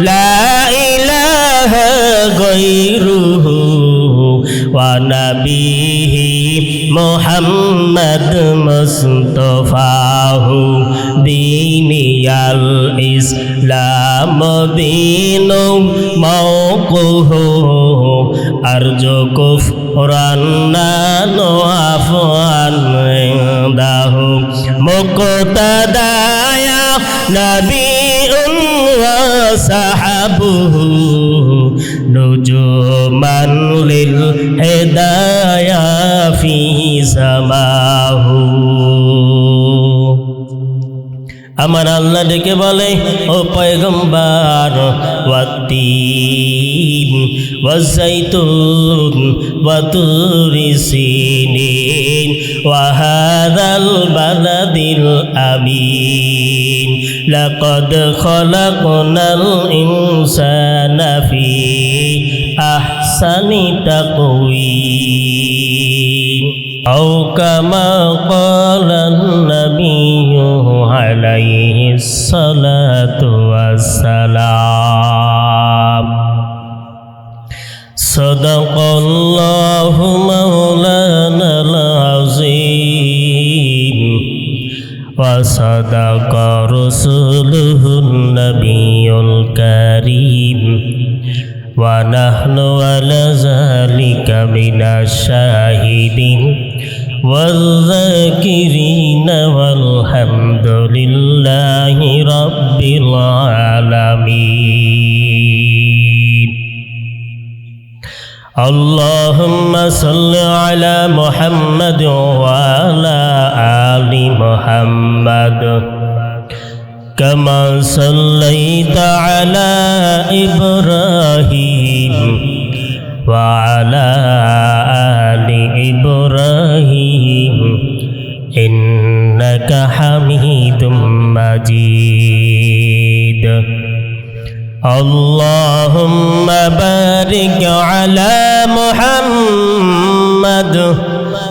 لا إله غيره ونبيه محمد مصطفاه ديني الإسلام دين موقه أرجو كفرا وعفوا عنده مقتدايا نبي وصحبه نجوما للهدايا في سماه আমার আল্লাহ ডেকে বলে ও পয়গম্বার ওয়াতিন ওয়াজাইতুন ওয়াতুরি সিনিন ওয়াহাদাল বালাদিল আমিন লাকাদ খলাকনাল ইনসানা ফি আহসানি তাকওয়িম أو كما قال النبي عليه الصلاة والسلام صدق محمد وعلى آل محمد. كما صليت على إبراهيم وعلى آل إبراهيم. إنك حميد مجيد. اللهم بارك على محمد.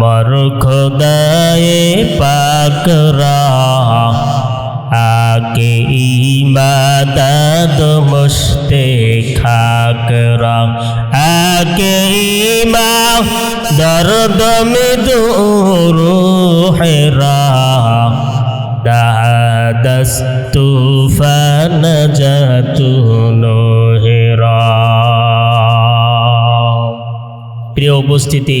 মর খোদায়ে পাকরা আকে ইমাদাদ মুস্তে খাকরা আকে ইমা দর্দ মে দূরু ফানজাতু নোহেরা প্রিয় উপস্থিতি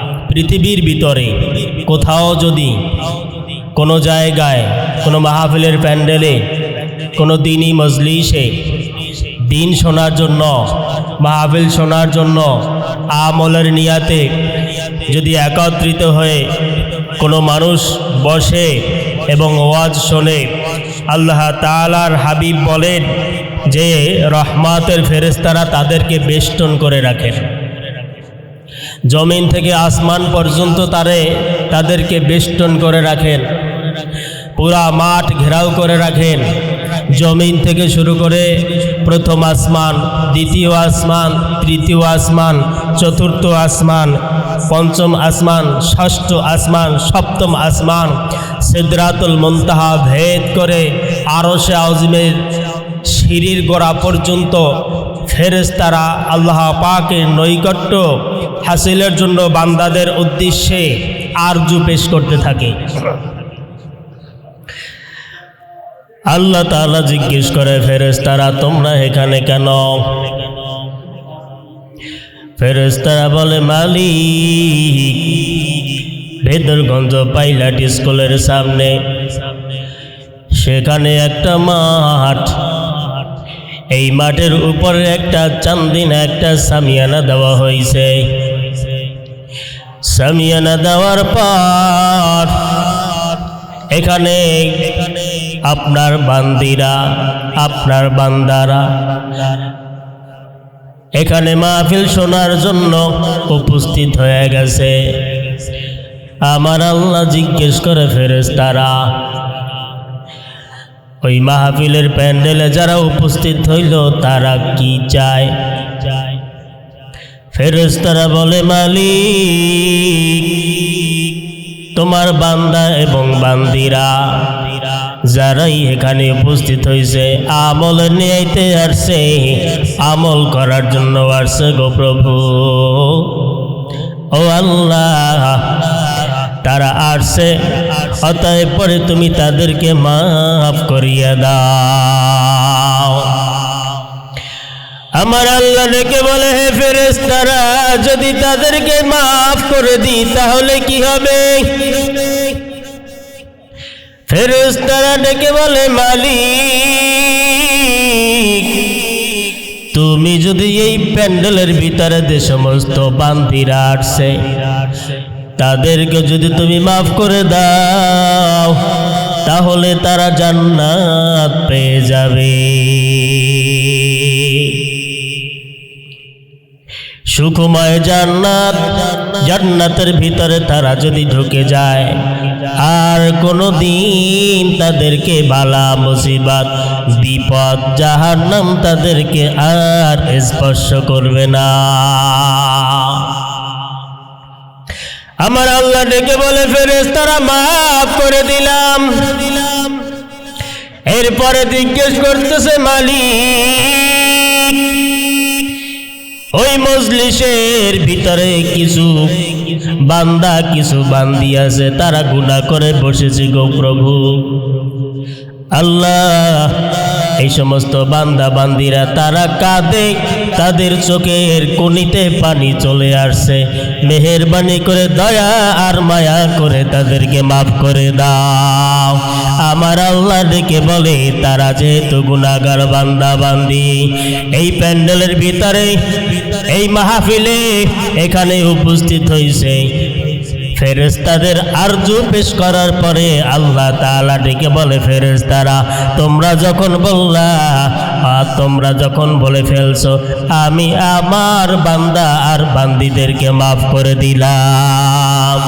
পৃথিবীর ভিতরে কোথাও যদি কোনো জায়গায় কোনো মাহফিলের প্যান্ডেলে কোনো দিনই মজলিসে দিন শোনার জন্য, মাহফিল শোনার জন্য আমলের নিয়াতে যদি একত্রিত হয়ে কোনো মানুষ বসে এবং ওয়াজ শোনে, আল্লাহ তালার হাবিব বলেন যে রহমাতের ফেরেস্তারা তাদেরকে বেষ্টন করে রাখেন। জমিন থেকে আসমান পর্যন্ত তারে তাদেরকে বেষ্টন করে রাখেন। পুরা মাঠ ঘেরাও করে রাখেন। জমিন থেকে শুরু করে প্রথম আসমান, দ্বিতীয় আসমান, তৃতীয় আসমান, চতুর্থ আসমান, পঞ্চম আসমান, ষষ্ঠ আসমান, সপ্তম আসমান, সিদ্রাতুল মুনতাহা ভেদ করে আরশে আজমের সিঁড়ির গোড়া পর্যন্ত ফেরেশতারা আল্লাহ পাকের নৈকট্য হাসিলের জন্য বান্দাদের উদ্দেশ্যে আরজু পেশ করতে থাকে। আল্লাহ তাআলা জিজ্ঞেস করে, ফেরেশতারা, তোমরা এখানে কেন? ফেরেশতারা বলে, মালিক, ভেদরগঞ্জ পাইলাট স্কুলের সামনে, সেখানে একটা মাঠ এই মাঠের উপরে একটা চান্দিনা, একটা সামিয়ানা দেওয়া হয়েছে। সামিয়ানা দেওয়ার পর এখানে আপনার বান্দিরা, আপনার বান্দারা, এখানে মাহফিল শোনার জন্য উপস্থিত হয়ে গেছে। আমার আল্লাহ জিজ্ঞেস করে ফেরেশতারা ওই মাহফিলের প্যান্ডেলে যারা উপস্থিত হইল, তারা কি চায়? ফেরেশতারা বলে, মালিক, তোমার বান্দা এবং বান্দিরা, যারাই এখানে উপস্থিত হয়েছে আমল নিয়েতে আসছে, আমল করার জন্য আসছে গো প্রভু। ও আল্লাহ তারা আসছে, অতএব পরে তুমি তাদেরকে মাফ করিয়া দাও। আমার আল্লাহ ডেকে বলে, হে ফেরেশতারা, যদি তাদেরকে মাফ করে দিই, তাহলে কি হবে? ফেরেশতারা ডেকে বলে, মালিক, তুমি যদি এই প্যান্ডেলের ভিতরে যে সমস্ত বান্দিরা আসছে তাদেরকে যদি তুমি মাফ করে দাও, তাহলে তারা জান্নাত পেয়ে যাবে। সুখময় জান্নাত, জান্নাতের ভিতরে তারা যদি ঢুকে যায়, আর কোনো দিন তাদেরকে বালা মুসিবাত, বিপদ, জাহান্নাম তাদেরকে আর স্পর্শ করবে না। আমার আল্লাহ ডেকে বলে ফেরেস তারা মাফ করে দিলাম। এরপরে জিজ্ঞেস করতেছে, মালিক, ওই মজলিসের ভিতরে কিছু বান্দা, কিছু বান্দি আছে, তারা গুণা করে বসেছে গো প্রভু। আল্লাহ এই সমস্ত বান্দা বান্দিরা তারা কাঁদে, তাদের চোখের কোনিতে পানি চলে আসছে। মেহেরবানি করে দয়া আর মায়া করে তাদেরকে মাফ করে দাও। আমার আল্লাহ ডেকে বলে, তারা যেহেতু গুণাগার বান্দা বান্দি, এই প্যান্ডেলের ভিতরে, এই মাহফিলে এখানে উপস্থিত হয়েছে ফেরেস্তাদের আরজু পেশ করার পরে আল্লাহ তাআলা ডেকে বলে ফেরেস্তারা তোমরা যখন বললা আর তোমরা যখন বলে ফেলছো, আমি আমার বান্দা আর বান্দিদেরকে মাফ করে দিলাম।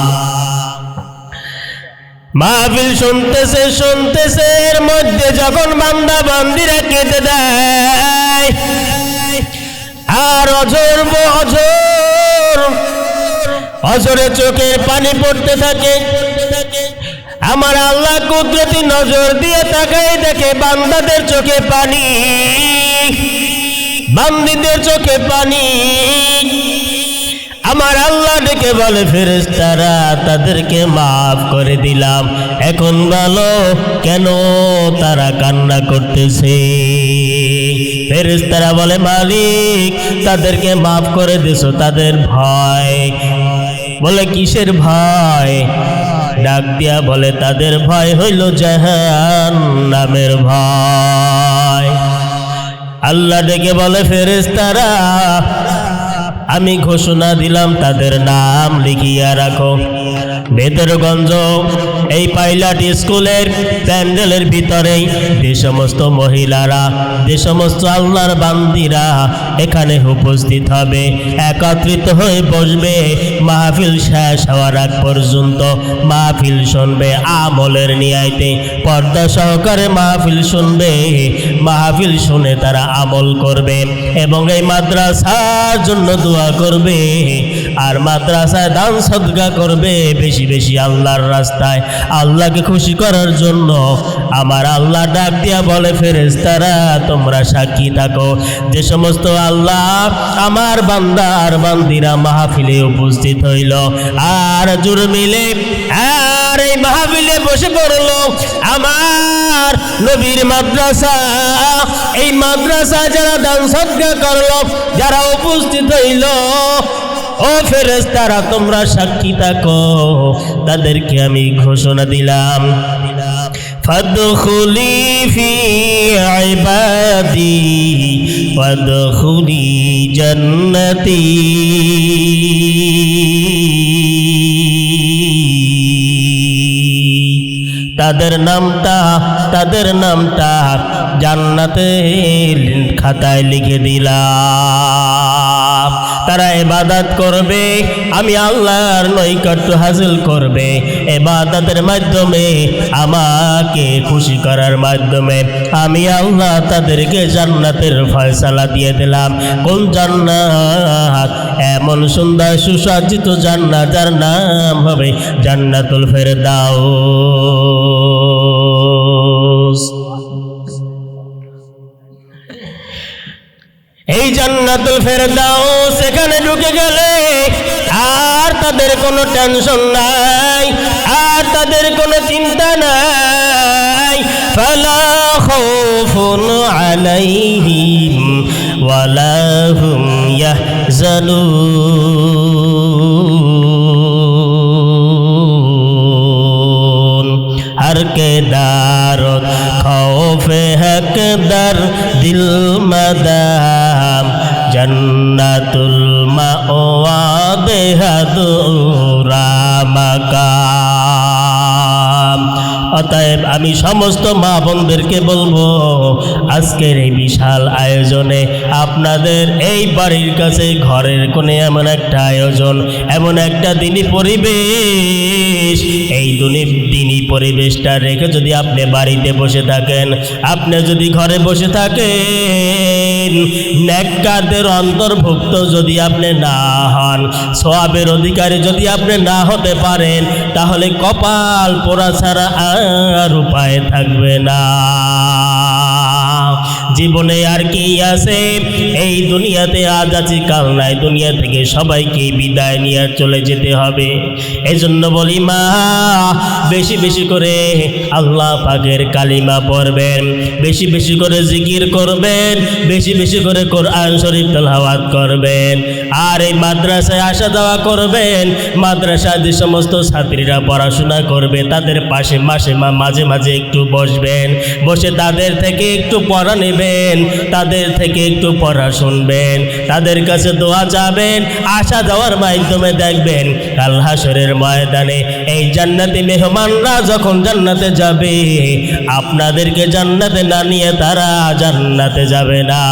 মাহফিল শুনতেছে শুনতেছে, এর মধ্যে যখন বান্দা বান্দিরা কেটে দেয়, আর অঝর অঝর অজরে চোখের পানি পড়তে থাকে। আমার আল্লাহ কুদরতি নজর দিয়ে তাকাই দেখে বান্দাদের চোখে পানি। বান্দিদের চোখে পানি। আমার আল্লাহ ডেকে বলে, ফেরেশতারা, তাদেরকে মাফ করে দিলাম। এখন বলো, কেন তারা কান্না করতেছে? ফেরেশতারা বলে, মালিক, তাদেরকে মাফ করে দিছো, তাদের ভয় বলে কিসের ভয়? ডাক দিয়া বলে, তাদের ভয় হইল জাহান নামের ভয়। আল্লাহ ডেকে বলে, ফেরেশতারা আমি ঘোষণা দিলাম, তাদের নাম লিখিয়া রাখো। বেদরগঞ্জ এই পাইলট স্কুলের প্যান্ডেলের ভিতরেই যে সমস্ত মহিলারা, যে সমস্ত আল্লাহর বান্দিরা এখানে উপস্থিত হবে, একত্রিত হয়ে বসবে। মাহফিল শেষ হওয়ার আগ পর্যন্ত মাহফিল শুনবে, আমলের নিয়াইতে পর্দা সহকারে মাহফিল শুনবে। মাহফিল শুনে তারা আমল করবে এবং এই মাদ্রাসার জন্য দোয়া করবে আর মাদ্রাসায় দান সদকা করবে বেশি বেশি আল্লাহর রাস্তায়। আল্লাহকে খুশি করার জন্য আমার আল্লাহ ডাক দিয়া বলে ফেরেস্তারা তোমরা সাক্ষী থাকো। যে সমস্ত আল্লাহ আমার বান্দার বান্দিরা মাহফিলে উপস্থিত হইল। আর জুর মিলে আর এই মাহফিলে বসে পড়লো আমার নবীর মাদ্রাসা এই মাদ্রাসা যারা দান সদকা করলো যারা উপস্থিত হইল ও ফেরেস্তারা তোমরা সাক্ষী থাকো তাদেরকে আমি ঘোষণা দিলাম فادخلي في عبادي وادخلي جنتي তাদের নামটা তাদের নামটা জান্নাতে খাতায় লিখে দিলাম। তারা এবাদাত করবে, আমি আল্লাহর নৈকট্য হাসিল করবে। এবাদাতের মাধ্যমে আমাকে খুশি করার মাধ্যমে আমি আল্লাহ তাদেরকে জান্নাতের ফয়সালা দিয়ে দিলাম। কোন জান্নাত? এমন সুন্দর সুসজ্জিত জান্নাত, যার নাম হবে জান্নাতুল ফেরদাউস। এই জান্নাতুল ফেরদাও সেখানে ঢুকে গেলে আর তাদের কোনো টেনশন নাই, আর তাদের কোনো চিন্তা নাই। ফালা আলাইহিম ওয়ালা হুম ইয়াহজানুন হর কে দারত হকদার দিল মদার। জন্নতুল অতএব আমি সমস্ত মা বোনদেরকে বলব, আজকের এই বিশাল আয়োজনে আপনাদের এই বাড়ির কাছে, ঘরের কোণে এমন একটা আয়োজন, এমন একটা দিনই পরিবেশ। এই দিনই পরিবেশটা রেখে যদি আপনি বাড়িতে বসে থাকেন, আপনি যদি ঘরে বসে থাকেন নেককারদের অন্তর্ভুক্ত যদি আপনি না হন, সোয়াবের অধিকারী যদি আপনি না হতে পারেন, তাহলে কপাল পোড়া ছাড়া আর উপায় থাকবে না। জীবনে আর কি আছে? এই দুনিয়াতে আজ আছি, কাল নাই। দুনিয়া থেকে সবাইকে বিদায় নিয়ে চলে যেতে হবে। এজন্য বলি মা, বেশি বেশি করে আল্লাহ পাকের কালিমা পড়বেন। বেশি বেশি করে জিকির করবেন। বেশি বেশি করে কোরআন শরীফ তেলাওয়াত করবেন। আর এই মাদ্রাসায় আসা যাওয়া করবেন। মাদ্রাসায় যে সমস্ত ছাত্রীরা পড়াশোনা করবে, তাদের পাশে মাসে মা- মাঝে মাঝে একটু বসবেন। বসে তাদের থেকে একটু পড়া নেবেন, তাদের থেকে একটু পড়া শুনবেন, তাদের কাছে দোয়া যাবেন, আসা যাওয়ার মাধ্যমে দেখবেন, কাল ময়দানে এই জান্নাতি মেহমানরা যখন জান্নাতে যাবে, আপনাদেরকে জান্নাতে না নিয়ে তারা জান্নাতে যাবে না।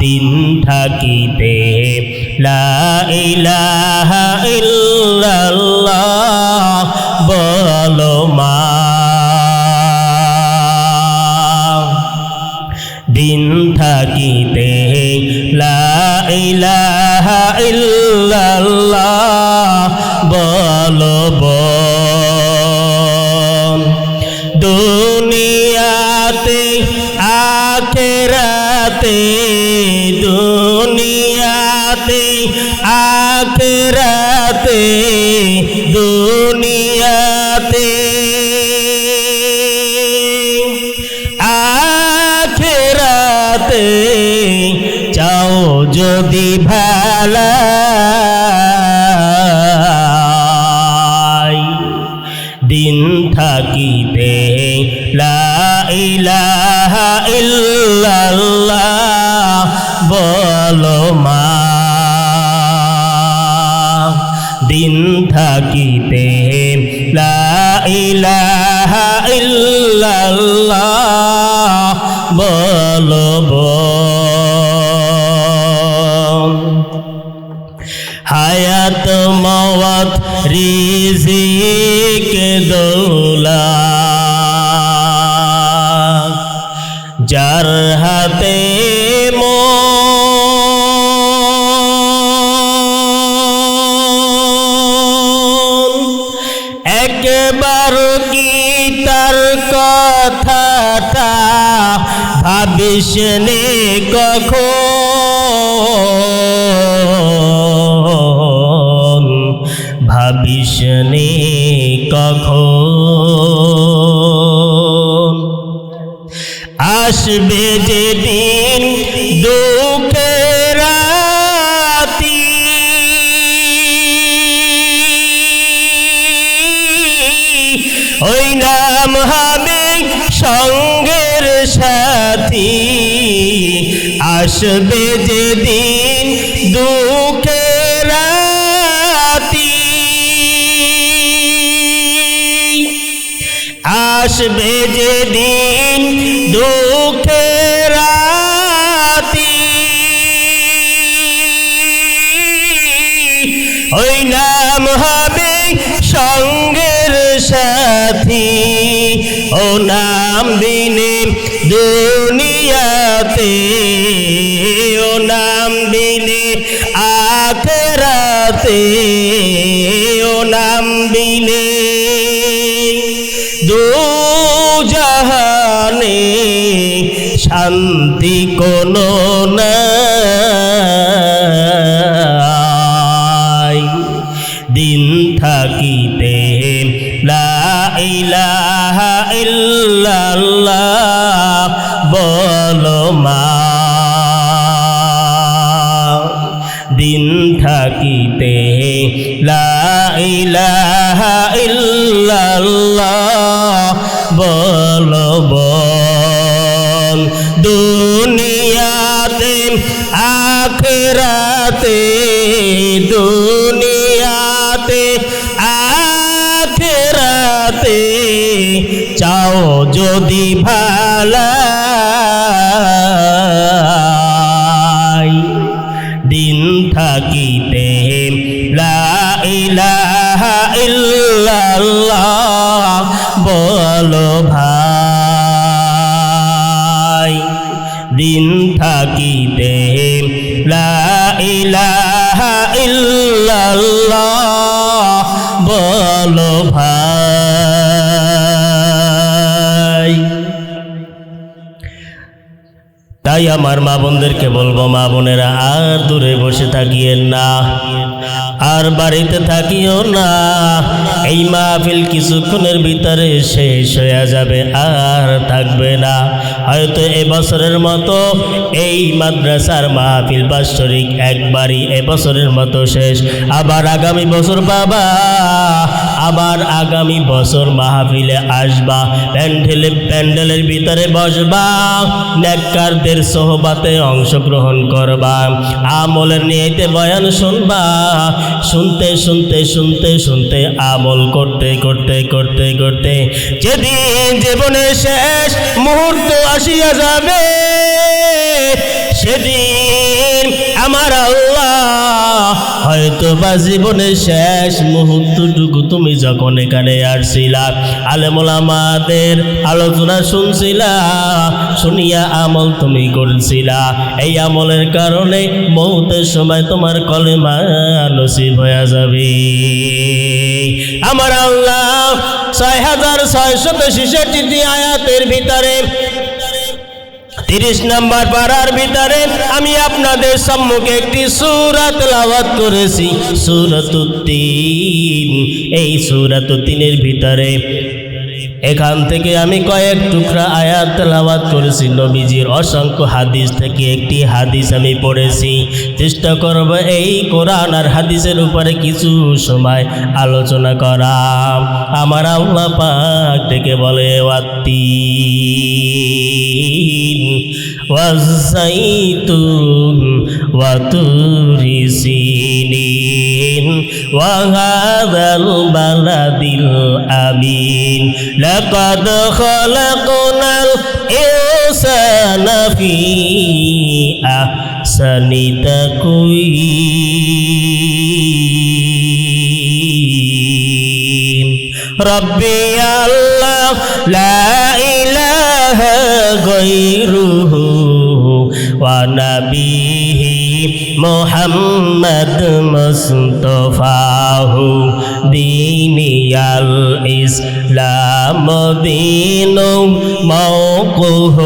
দিন থাকিতে লা ইল্লাল্লাহ বলো মা দিন থাকিতে লা ইলাহা ইল্লাল্লাহ বলো বোন। দুনিয়াতে আখেরাতে দুনিয়াতে আখেরাতে হায়াত মওয়াত রিজিক দৌলা যার হাতে মন একবার কি তার কথাটা ভাবিস কখন? ভাবিস নে কখন আসবে যেদিন দুঃখের রাতি ওই নাম হবে সঙ্গের সাথী। আসবে যেদিন দুঃখের আসবে যেদিন দুঃখের রাতি ওই নাম হবে সঙ্গের সাথী। ও নাম দিনে দুনিয়াতে। ও নাম দিনে আখরাতে। ও নাম দিনে শান্তি কোনো নাই। আখরাতে দুনিয়াতে আখরাতে চাও যদি ভালাই। দিন থাকিতে লা ইলাহা ইল্লাল্লাহ বলো ভাই। দিন থাকিতে ইলাহা তাই আমার মা বোনদেরকে বলব, মা বোনেরা, আর দূরে বসে থাকিয়েন না। আর বাড়িতে থাকিও না। এই মাহফিল কিছুক্ষণের ভিতরে শেষ হয়ে যাবে, আর থাকবে না। হয়তো এবছরের মতো এই মাদ্রাসার মাহফিল বাৎসরিক একবারই এবছরের মতো শেষ। আবার আগামী বছর বাবা আবার আগামী বছর মাহফিলে আসবা, প্যান্ডেলে, প্যান্ডেলের ভিতরে বসবা, নেককারদের সোহবাতে অংশগ্রহণ করবা, আমলের নিয়েতে বয়ান শুনবা, শুনতে শুনতে শুনতে শুনতে, আমল করতে করতে করতে করতে, যেদিন জীবনে শেষ মুহূর্ত আসিয়া যাবে, সেদিন আমার আল্লাহ হয়তো বা জীবনের শেষ মুহূর্তটুকু তুমি যখন এখানে আসছিলা আলেমুলামাদের আলোচনা শুনছিলা, শুনিয়া আমল তুমি করছিলা। এই আমলের কারণে মৌতের সময় তোমার কলেমা নসিব হয়ে যাবে। আমার আল্লাহ ছয় হাজার ছয়শত ছেষট্টি আয়াতের ভিতরে তিরিশ নাম্বার পাড়ার ভিতরে আমি আপনাদের সম্মুখে একটি সুরাত লাভাত করেছি। সুরতুদ্দিন এই সুরত সুরাতুদ্দিনের ভিতরে এখান থেকে আমি কয়েক টুকরা আয়াত তেলাওয়াত করেছি। নবীজির অসংখ্য হাদিস থেকে একটি হাদিস আমি পড়েছি। চেষ্টা করব এই কোরআন আর হাদিসের উপরে কিছু সময় আলোচনা করা। আমার আল্লাহ পাক থেকে বলে, ওয়াত্তিন ওয়াজাইতুন ওয়াতুরি সিনিন وهذا البلد الأمين لقد خلقنا الإنسان في أحسن تقويم ربي الله لا إله غيره ونبيه محمد مصطفاه ديني الإسلام دين موقه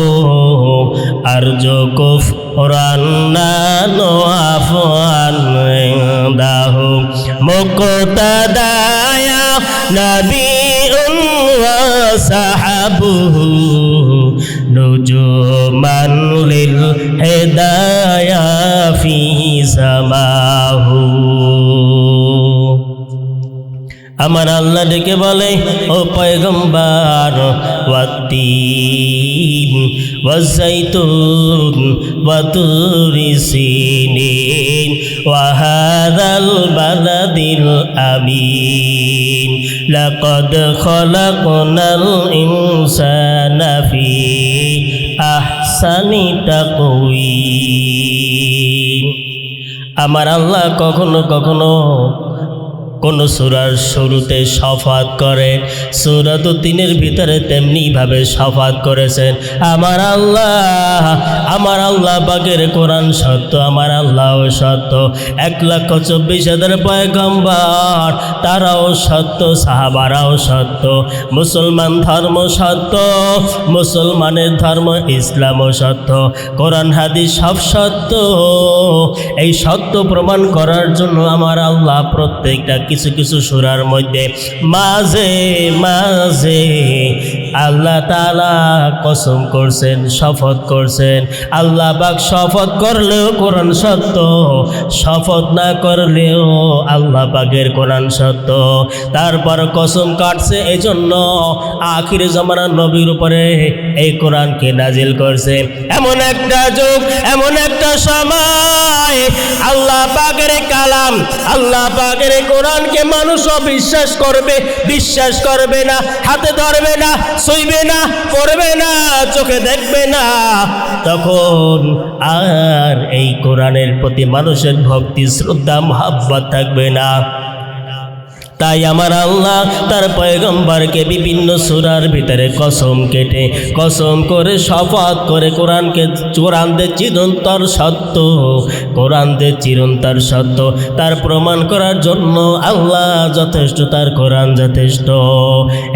أرجو كفرنا نوافا عنده مقتدايا نبي وصحبه نجوما للهدايا في سماه আমার আল্লাহ ডেকে বলে, ও পয়গম্বার ওয়াতিন ওয়াজাইতুন, ওয়াতুরি সিনিন ওয়াহাদাল বালাদিল আমিন, লাকাদ খলাকনাল ইনসানা ফি আহসানি তাকওয়িম. আমার আল্লাহ কখনো কখনো কোন সুরার শুরুতে সফাত করে, সুরাত তিনের ভিতরে তেমনি ভাবে শফাত করেছেন আমার আল্লাহ আমার আল্লাহ বাগের কোরআন সত্য, আমার আল্লাহ সত্য। এক লক্ষ চব্বিশ হাজার পয়গম্বর, তারাও সত্য, সাহাবারাও সত্য। মুসলমান ধর্ম সত্য, মুসলমানের ধর্ম ইসলামও সত্য। কোরআন, হাদিস সব সত্য। এই সত্য প্রমাণ করার জন্য আমার আল্লাহ প্রত্যেকটা কিছু কিছু সুরার মধ্যে মাঝে মাঝে আল্লাহ তালা কসম করছেন, শপথ করছেন। আল্লাহ বাক শপথ করলেও কোরআন সত্য, শপথ না করলেও আল্লাহ পাকের কোরআন সত্য। তারপর কসম কাটছে এই জন্য আখির জমানার নবীর উপরে এই কোরআনকে নাজিল করছে। এমন একটা যুগ, এমন একটা সময়, আল্লাহ পাকের কালাম, আল্লাহ পাকের কোরআনকে মানুষও বিশ্বাস করবে বিশ্বাস করবে না, হাতে ধরবে না সইবে না, পড়বে না, চোখে দেখবে না। তখন আর এই কোরআনের প্রতি মানুষের ভক্তি, শ্রদ্ধা, মহাব্বত থাকবে না। তাই আমার আল্লাহ তার পয়গম্বরকে বিভিন্ন সুরার ভিতরে কসম কেটে, কসম করে শপথ করে কোরআনকে কোরআনদের চিরন্তর সত্য কোরআনদের চিরন্তর সত্য। তার প্রমাণ করার জন্য আল্লাহ যথেষ্ট, তার কোরআন যথেষ্ট।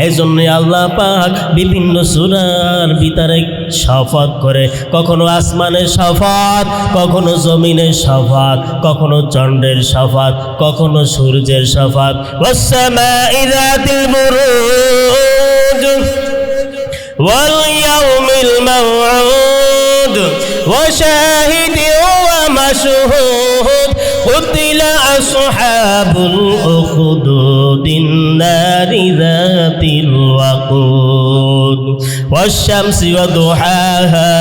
এই জন্য আল্লাহ পাক বিভিন্ন সুরার ভিতরে শপথ করে, কখনো আসমানের শপথ কখনো জমিনের শপথ কখনো চন্দ্রের শপথ কখনো সূর্যের শপথ والسماء ذات البروج واليوم الموعود وشاهد ومشهود قتل أصحاب الأخدود النار ذات الوقود والشمس وضحاها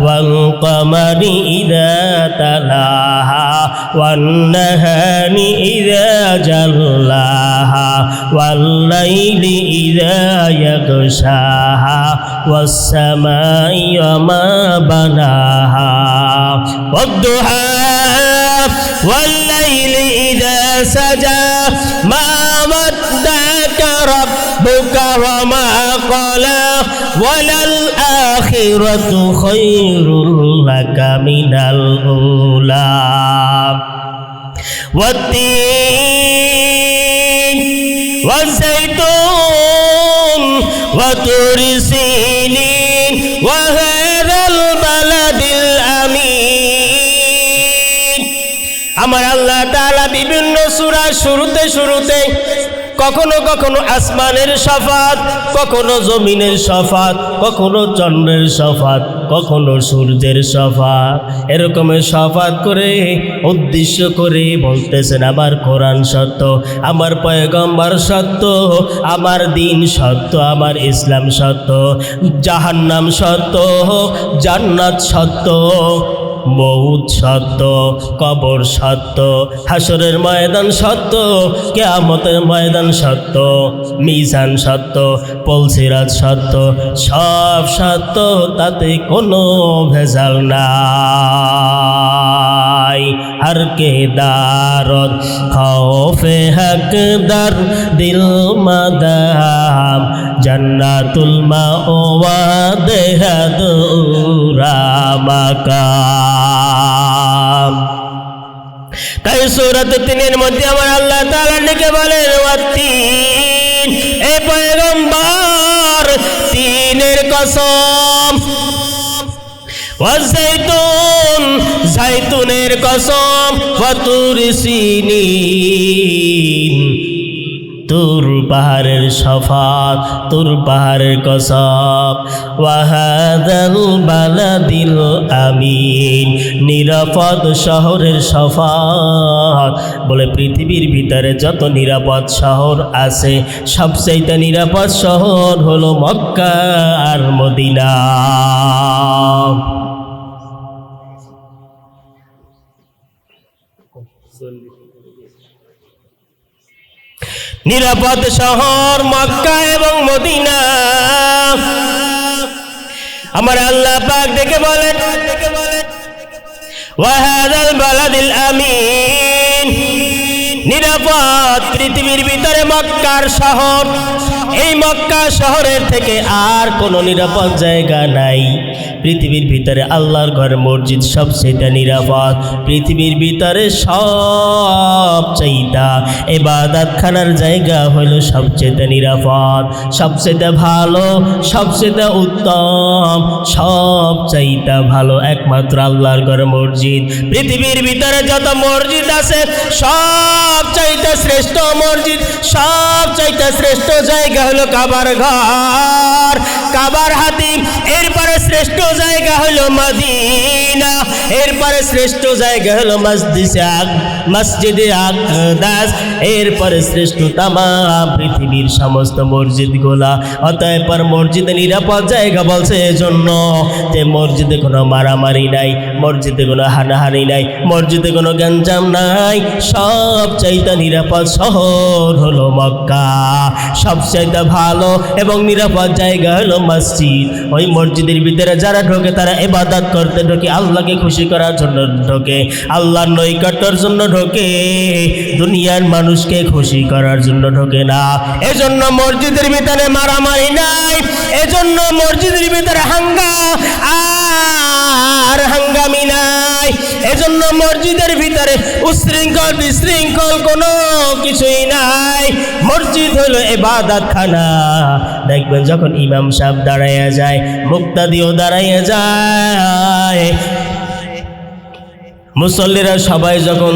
والقمر إذا تلاها والنهار إذا جلاها والليل إذا يغشاها والسماء وما بناها والضحى والليل إذا سجى ما ودعك ربك وما قلى وللآخرة خير لك من الأولى والتين والزيتون وطور سينين وهذا البلد الأمين আমার আল্লাহ তাআলা বিভিন্ন সূরা শুরুতে শুরুতে কখনো কখনো আসমানের সফাত, কখনো জমিনের সফাত, কখনো চন্দ্রের সফাত, কখনো সূর্যের সফাত। এরকমের সফাত করে, উদ্দেশ্য করে বলতেছেন, আমার কোরআন সত্য, আমার পয়গম্বর সত্য, আমার দিন সত্য, আমার ইসলাম সত্য, জাহান্নাম সত্য, জান্নাত সত্য। বহুত সত্য, কবর সত্য হাসরের ময়দান সত্য, কেয়ামতের ময়দান সত্য, মিজান সত্য পলসিরাজ সত্য, সব সত্য, তাতে কোনো ভেজাল নাই। হর কে দারদ খৌফে হকদার দিল মাদাম জন্নাতুল মাওয়া দেহাদুরা মাকাম তাই সুরত তিনের মধ্যে আমার আল্লাহ তাআলা ডেকে বলেন ওয়াত্তিন এ পয়গম্বর তিনের কসম ওয়াজাইতুন জাইতুনের কসম সিনিন। তুর পাহাড়ের সফাত তুর পাহাড়ের কসম ওয়াহাদাল বালাদিল আমিন, নিরাপদ শহরের সফাত বলে পৃথিবীর ভিতরে যত নিরাপদ শহর আছে, সবচাইতে নিরাপদ শহর হলো মক্কা আর মদিনা। নিরাপদ শহর মক্কা এবং মদিনা। আমার আল্লাহ পাক দেখে বলেন, ওয়াহাদাল বালাদিল আমিন। নিরাপদ পৃথিবীর ভিতরে মক্কার শহর। এই মক্কা শহরের থেকে আর কোনো নিরাপদ জায়গা নাই। পৃথিবীর ভিতরে আল্লাহর ঘর, মসজিদ সবচেয়ে নিরাপদ। পৃথিবীর ভিতরে সব চাইতা এবাদাত খানার জায়গা হলো সবচেয়ে নিরাপদ, সবচেয়ে ভালো, সবচেয়ে উত্তম, সব চাইতা ভালো, একমাত্র আল্লাহর ঘর, মসজিদ। পৃথিবীর ভিতরে যত মসজিদ আছে, সব চাইতে শ্রেষ্ঠ মসজিদ, সব চাইতে শ্রেষ্ঠ জায়গা হলো কাবার ঘর। কাবার হাতিম, এরপরে শ্রেষ্ঠ জায়গা হলো মদিনা। এরপরে শ্রেষ্ঠ জায়গা হলো মসজিদে মসজিদে আকদাস। এরপরে শ্রেষ্ঠ তামাম পৃথিবীর সমস্ত মসজিদগুলা। অতএব পর মসজিদে নিরাপদ জায়গা বলছে এজন্য যে মসজিদে কোনো মারামারি নাই, মসজিদে কোনো হানাহানি নাই, মসজিদে কোনো গঞ্জাম নাই। সব চাইতে নিরাপদ শহর হলো মক্কা। সব চাইতে ভালো এবং নিরাপদ জায়গা হলো মসজিদ। ওই মসজিদের ভিতরে যারা ঢোকে, তারা এবাদত করতে ঢোকে, আল্লাহকে খুশি করার জন্য ঢোকে, আল্লাহর নৈকট্যর জন্য ঢোকে, দুনিয়ার মানুষকে খুশি করার জন্য ঢোকে না। এজন্য মসজিদের ভিতরে মারামারি নাই, এজন্য মসজিদের ভিতরে হাঙ্গা, আর হাঙ্গামি নাই। এজন্য মসজিদের ভিতরে উশৃঙ্খল, বিশৃঙ্খল কোনো কিছুই নাই। মসজিদ হলো এবাদত খানা দেখবেন যখন ইমাম সাহেব দাঁড়াইয়া যায় মুক্তাদিও দাঁড়াইয়া যায়। মুসল্লিরা সবাই যখন